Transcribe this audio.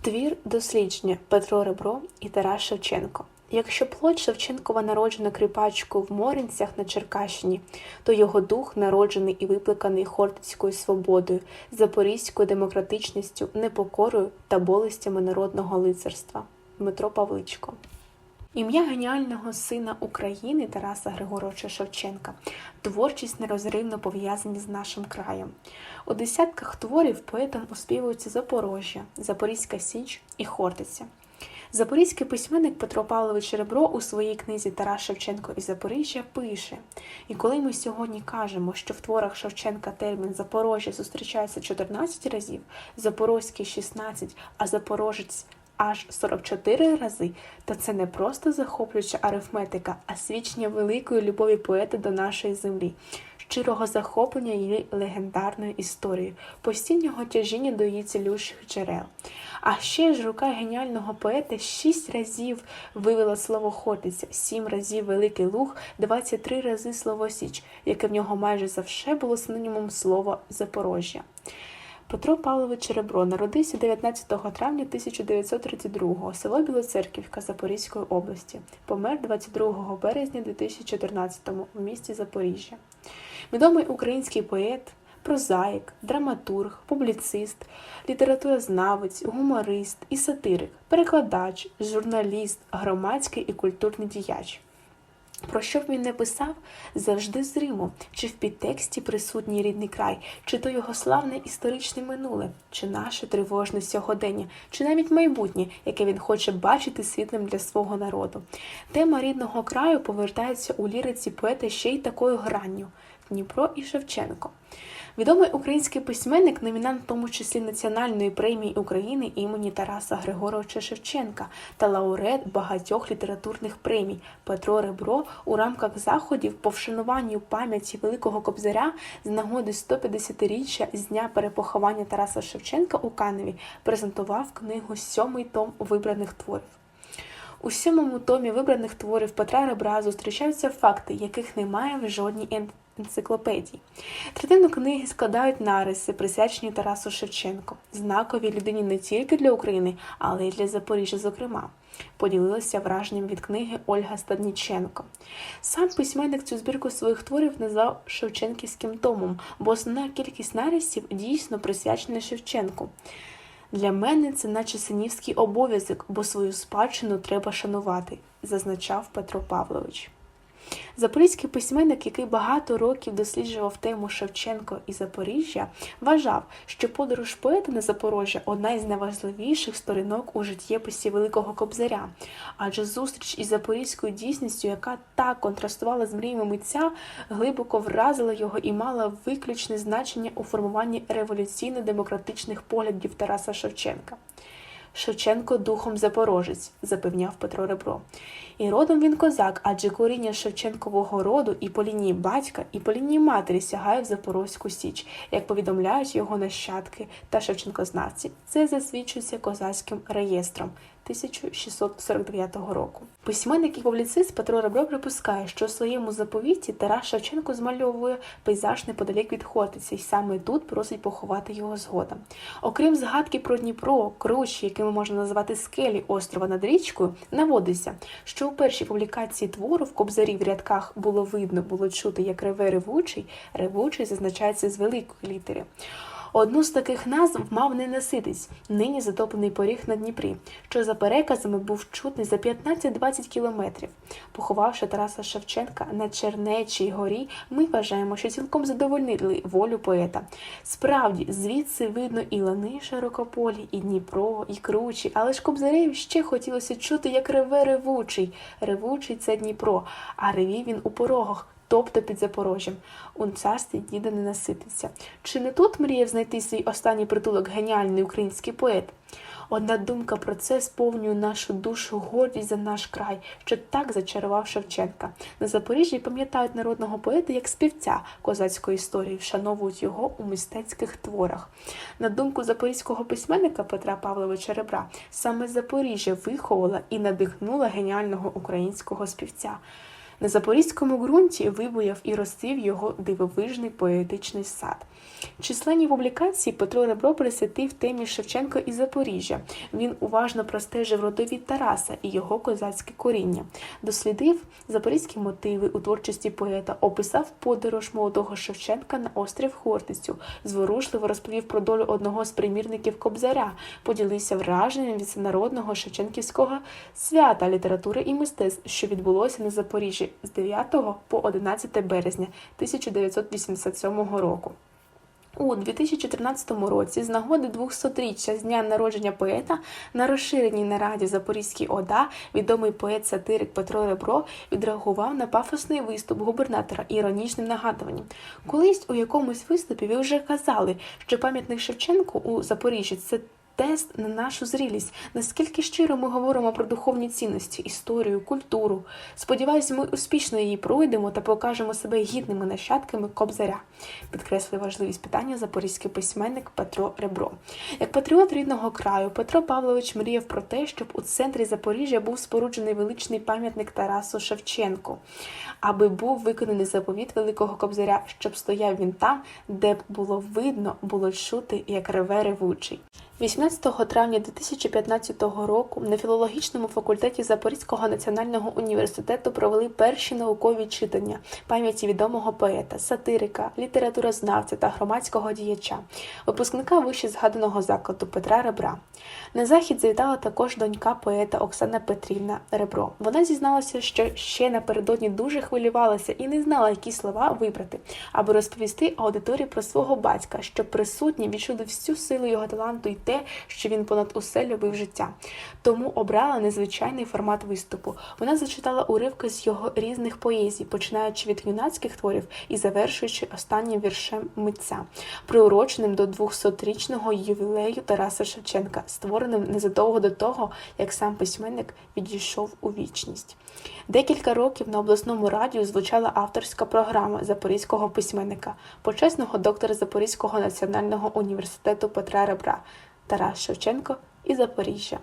Твір дослідження Петро Ребро і Тарас Шевченко. Якщо плоть Шевченкова народжена кріпачкою в Моринцях на Черкащині, то його дух народжений і випликаний хортицькою свободою, запорізькою демократичністю, непокорою та болестями народного лицарства. Дмитро Павличко. Ім'я геніального сина України Тараса Григоровича Шевченка. Творчість нерозривно пов'язані з нашим краєм. У десятках творів поетам оспівуються Запорожжя, Запорізька Січ і Хортиця. Запорізький письменник Петро Павлович Ребро у своїй книзі Тарас Шевченко і Запоріжжя пише: І коли ми сьогодні кажемо, що в творах Шевченка термін Запорожжя зустрічається 14 разів, Запорозький 16, а Запорожець аж 44 рази, то це не просто захоплююча арифметика, а свідчення великої любові поета до нашої землі, щирого захоплення її легендарною історією, постійного тяжіння до її цілющих джерел. А ще ж рука геніального поета шість разів вивела слово Хортиця, сім разів Великий Луг, 23 рази слово Січ, яке в нього майже завше було синонімом слова Запорожжя. Петро Павлович Ребро народився 19 травня 1932-го, село Білоцерківка Запорізької області. Помер 22 березня 2014-му у місті Запоріжжя. Відомий український поет, прозаїк, драматург, публіцист, літературознавець, гуморист і сатирик, перекладач, журналіст, громадський і культурний діяч. Про що б він не писав, завжди зримо, чи в підтексті присутній рідний край, чи то його славне історичне минуле, чи наше тривожне сьогодення, чи навіть майбутнє, яке він хоче бачити світлим для свого народу. Тема рідного краю повертається у ліриці поета ще й такою гранню Дніпро і Шевченко. Відомий український письменник, номінант в тому числі Національної премії України імені Тараса Григоровича Шевченка та лауреат багатьох літературних премій Петро Ребро у рамках заходів по вшануванню пам'яті Великого Кобзаря з нагоди 150-річчя з дня перепоховання Тараса Шевченка у Каневі презентував книгу Сьомий том вибраних творів. У сьомому томі вибраних творів Петра Ребра зустрічаються факти, яких немає в жодній ен- енциклопедії. Третину книги складають нариси, присвячені Тарасу Шевченко, знаковій людині не тільки для України, але й для Запоріжжя, зокрема. Поділилася враженням від книги Ольга Стадніченко. Сам письменник цю збірку своїх творів назвав Шевченківським томом, бо основна кількість нарисів дійсно присвячена Шевченку. Для мене це наче синівський обов'язок, бо свою спадщину треба шанувати, зазначав Петро Павлович. Запорізький письменник, який багато років досліджував тему Шевченко і Запоріжжя, вважав, що подорож поета на Запорожжя одна із найважливіших сторінок у життєписі Великого Кобзаря, адже зустріч із запорізькою дійсністю, яка так контрастувала з мріями митця, глибоко вразила його і мала виключне значення у формуванні революційно-демократичних поглядів Тараса Шевченка. Шевченко духом запорожець, запевняв Петро Ребро. І родом він козак, адже коріння Шевченкового роду і по лінії батька, і по лінії матері сягає в Запорозьку Січ, як повідомляють його нащадки та шевченкознавці. Це засвідчується козацьким реєстром 1649 року. Письменник і публіцист Петро Ребро припускає, що у своєму заповіті Тарас Шевченко змальовує пейзаж неподалік від Хортиці, і саме тут просить поховати його згодом. Окрім згадки про Дніпро, кручі, якими можна назвати скелі острова над річкою, наводиться, що у першій публікації твору в кобзарі в рядках було видно, було чути, як реве ревучий, ревучий зазначається з великої літери. Одну з таких назв мав не наситись, нині затоплений поріг на Дніпрі, що за переказами був чутний за 15-20 кілометрів. Поховавши Тараса Шевченка на Чернечій горі, ми вважаємо, що цілком задовольнили волю поета. Справді, звідси видно і лани широкополі, і Дніпро, і кручі, але ж Кобзареві ще хотілося чути, як реве ревучий. Ревучий це Дніпро, а ревів він у порогах тобто під Запорожжям. У царстві діда не насититься. Чи не тут мріяв знайти свій останній притулок геніальний український поет? Одна думка про це сповнює нашу душу гордість за наш край, що так зачарував Шевченка. На Запоріжжі пам'ятають народного поета як співця козацької історії, вшановують його у мистецьких творах. На думку запорізького письменника Петра Павловича Ребра, саме Запоріжжя виховала і надихнула геніального українського співця. На запорізькому ґрунті вибуяв і розцвів його дивовижний поетичний сад. Численні публікації Петро Ребро присвятив темі Шевченко і Запоріжжя. Він уважно простежив родовід Тараса і його козацьке коріння, дослідив запорізькі мотиви у творчості поета, описав подорож молодого Шевченка на острів Хортицю, зворушливо розповів про долю одного з примірників Кобзаря, поділився враженням від всенародного шевченківського свята літератури і мистецтв, що відбулося на Запоріжжі з 9 по 11 березня 1987 року. У 2014 році, з нагоди 200-річчя з дня народження поета, на розширеній нараді Запорізькій ОДА відомий поет-сатирик Петро Ребро відреагував на пафосний виступ губернатора іронічним нагадуванням. Колись у якомусь виступі ви вже казали, що пам'ятник Шевченку у Запоріжжі це тест на нашу зрілість, наскільки щиро ми говоримо про духовні цінності, історію, культуру. Сподіваюсь, ми успішно її пройдемо та покажемо себе гідними нащадками Кобзаря, підкреслив важливість питання запорізький письменник Петро Ребро. Як патріот рідного краю, Петро Павлович мріяв про те, щоб у центрі Запоріжжя був споруджений величний пам'ятник Тарасу Шевченку, аби був виконаний заповіт Великого Кобзаря, щоб стояв він там, де б було видно, було чути, як реве ревучий. 18 травня 2015 року на філологічному факультеті Запорізького національного університету провели перші наукові читання пам'яті відомого поета, сатирика, літературознавця та громадського діяча, випускника вище згаданого закладу Петра Ребра. На захід завітала також донька поета Оксана Петрівна Ребро. Вона зізналася, що ще напередодні дуже хвилювалася і не знала, які слова вибрати, аби розповісти аудиторії про свого батька, щоб присутні відчули всю силу його таланту і те, що він понад усе любив життя. Тому обрала незвичайний формат виступу. Вона зачитала уривки з його різних поезій, починаючи від юнацьких творів і завершуючи останнім віршем митця, приуроченим до 200-річного ювілею Тараса Шевченка, створеним незадовго до того, як сам письменник відійшов у вічність. Декілька років на обласному радіо звучала авторська програма запорізького письменника, почесного доктора Запорізького національного університету Петра Ребра Тарас Шевченко і Запоріжжя.